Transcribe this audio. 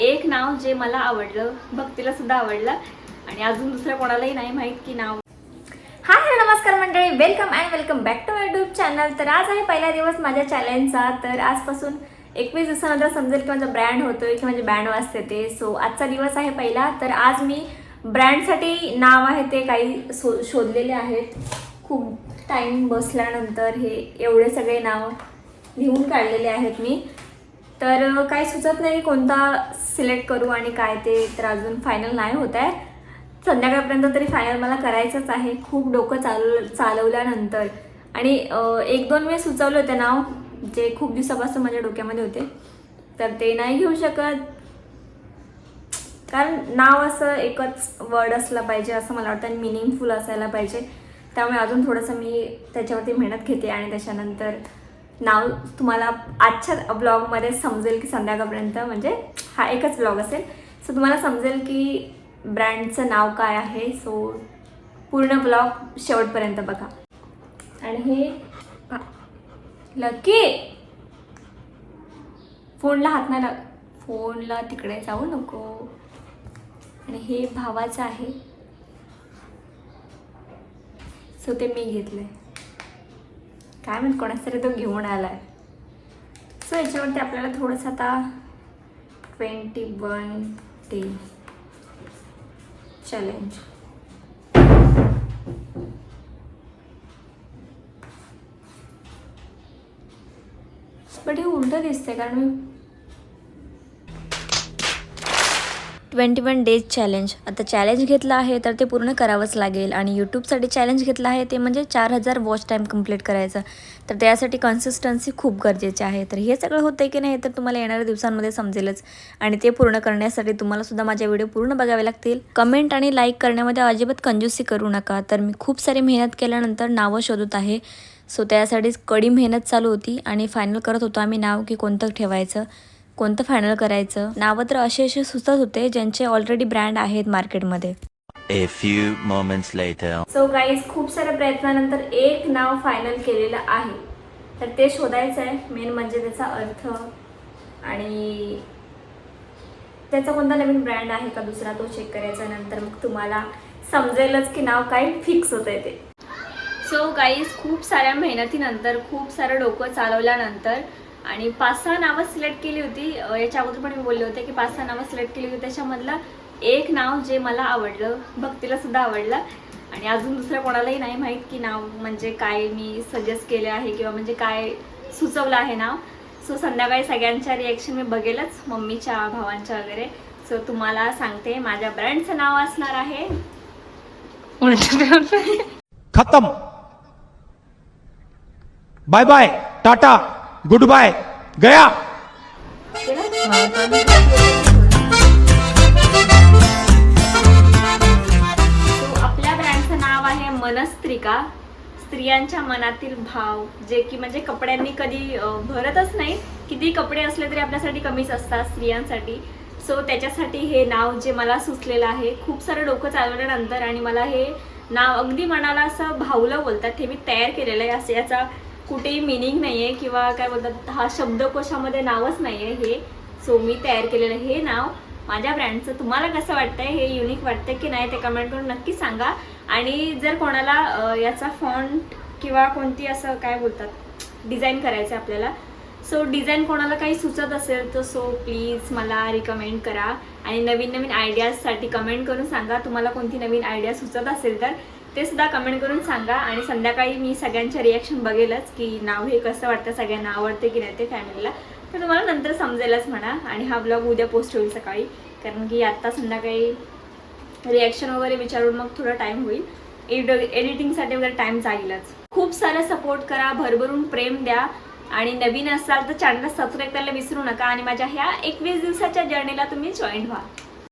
एक नाव जे मला आवडलं भक्तीला सुद्धा आवडलं. आणि अजून दुसऱ्या कोणालाही नाही माहीत की नाव. हाय हॅलो नमस्कार मंडळी. Welcome and welcome back to my YouTube channel तर आज आहे पहिला दिवस माझ्या चॅलेंजचा तर आजपासून एकवीस दिवसानंतर समजेल की माझा ब्रँड होतोय की माझे बँड वाजते ते. सो आजचा दिवस आहे पहिला. तर आज मी ब्रँडसाठी नाव आहे ते काही सो शोधलेले आहेत. खूप टाईम बसल्यानंतर हे एवढे सगळे नाव लिहून काढलेले आहेत मी. तर काही सुचत नाही कोणता सिलेक्ट करू आणि काय ते तर अजून फायनल नाही होत आहे. संध्याकाळपर्यंत तरी फायनल मला करायचंच आहे. खूप डोकं चालव चालवल्यानंतर. आणि एक दोन वेळ सुचवलं होतं नाव जे खूप दिवसापासून माझ्या डोक्यामध्ये होते. तर ते नाही घेऊ शकत. कारण नाव असं एकच वर्ड असलं पाहिजे असं मला वाटतं आणि मिनिंगफुल असायला पाहिजे. त्यामुळे अजून थोडंसं मी त्याच्यावरती मेहनत घेते आणि त्याच्यानंतर नाव तुम्हाला आजच्या ब्लॉगमध्ये समजेल की संध्याकाळपर्यंत म्हणजे हा एकच ब्लॉग असेल. सो तुम्हाला समजेल की ब्रँडचं नाव काय आहे. सो पूर्ण ब्लॉग शेवटपर्यंत बघा. आणि हे लकी! फोनला हात नाही लाग फोनला तिकडे जाऊ नको. आणि हे भावाचं आहे. सो ते मी घेतलं आहे काय म्हणत कोणाच तरी तो घेऊन आला आहे सो याच्यावरती आपल्याला थोडंसं आता twenty one day challenge but हे उलटं दिसतंय कारण मी ट्वेंटी वन डेज चॅलेंज. आता चॅलेंज घेतलं आहे तर ते पूर्ण करावंच लागेल आणि यूट्यूबसाठी चॅलेंज घेतलं आहे ते म्हणजे चार हजार वॉच टाईम कंप्लीट करायचं. तर त्यासाठी कन्सिस्टन्सी खूप गरजेची आहे. तर हे सगळं होतं की नाही तर तुम्हाला येणाऱ्या दिवसांमध्ये समजेलच. आणि ते पूर्ण करण्यासाठी तुम्हाला सुद्धा माझे व्हिडिओ पूर्ण बघावे लागतील. कमेंट आणि लाईक करण्यामध्ये अजिबात कंजूसी करू नका. तर मी खूप सारी मेहनत केल्यानंतर नावं शोधत आहे. सो त्यासाठीच कडी मेहनत चालू होती आणि फायनल करत होतो आम्ही नाव की कोणतं ठेवायचं. कोणतं फायनल करायचं? नावं तर असे असे सुचत होते ज्यांचे ऑलरेडी ब्रँड आहेत मार्केटमध्ये A few moments later. So guys खूप साऱ्या प्रयत्नानंतर एक नाव फायनल केलेलं आहे. तर ते शोधायचं आहे. मेन म्हणजे त्याचा अर्थ आणि त्याचा कोणता नवीन ब्रँड आहे का दुसरा तो चेक करायचा नंतर मग तुम्हाला समजेलच की नाव काय फिक्स होत आहे ते. सो गाईज खूप साऱ्या मेहनतीनंतर खूप सारं डोकं चालवल्यानंतर आणि पाच सहा नावं सिलेक्ट केली होती. याच्या अगोदर पण मी बोलले होते की पाच सहा नावं सिलेक्ट केली होती. त्याच्यामधलं एक नाव जे मला आवडलं भक्तीला सुद्धा आवडलं. आणि अजून दुसऱ्या कोणालाही नाही माहीत की नाव म्हणजे काय मी सजेस्ट केले आहे किंवा म्हणजे काय सुचवलं आहे नाव. सो संध्याकाळी सगळ्यांच्या रिॲक्शन मी बघेलच मम्मीच्या भावांच्या वगैरे. सो तुम्हाला सांगते माझ्या ब्रँडचं नाव असणार आहे. खत्म. Bye bye tata good bye. गया. आपल्या ब्रँडचं नाव आहे मनस्त्रिका. स्त्रियांच्या मनातील भाव जे की म्हणजे कपड्यांनी कधी भरतच नाही. किती कपडे असले तरी आपल्यासाठी कमीच असतात स्त्रियांसाठी. सो त्याच्यासाठी हे नाव जे मला सुचलेलं आहे खूप सारं डोकं चालवल्यानंतर आणि मला हे नाव अगदी मनाला असं भावलं बोलतात हे मी तयार केलेलं आहे. असं याचा कुठेही मिनिंग नाही आहे किंवा काय बोलतात हा शब्दकोशामध्ये नावच नाही आहे हे. सो मी तयार केलेलं हे नाव माझ्या ब्रँडचं तुम्हाला कसं वाटतंय? हे युनिक वाटतंय की नाही ते कमेंट करून नक्की सांगा. आणि जर कोणाला याचा फॉन्ट किंवा कोणती असं काय बोलतात डिझाईन करायचं आहे आपल्याला सो डिझाईन कोणाला काही सुचत असेल तर सो प्लीज मला रिकमेंड करा. आणि नवीन नवीन आयडियाजसाठी कमेंट करून सांगा. तुम्हाला कोणती नवीन आयडिया सुचत असेल तर. ते सुद्धा कमेंट करून सांगा आणि संध्याकाळी मी सगळ्यांच्या रिॲक्शन बघेलच की नाव हे कसं वाटतं सगळ्यांना आवडते की नाही ते फॅमिलीला तर तुम्हाला नंतर समजेलच म्हणा आणि हा ब्लॉग उद्या पोस्ट होईल सकाळी. कारण की आत्ता संध्याकाळी रिॲक्शन वगैरे विचारून मग थोडा टाईम होईल. एड एडिटिंगसाठी वगैरे टाईम जाईलच. खूप सारा सपोर्ट करा भरभरून प्रेम द्या. आणि नवीन असाल तर चॅनलला सबस्क्राईब करायला विसरू नका. आणि माझ्या ह्या एकवीस दिवसाच्या जर्नीला तुम्ही जॉईन व्हा.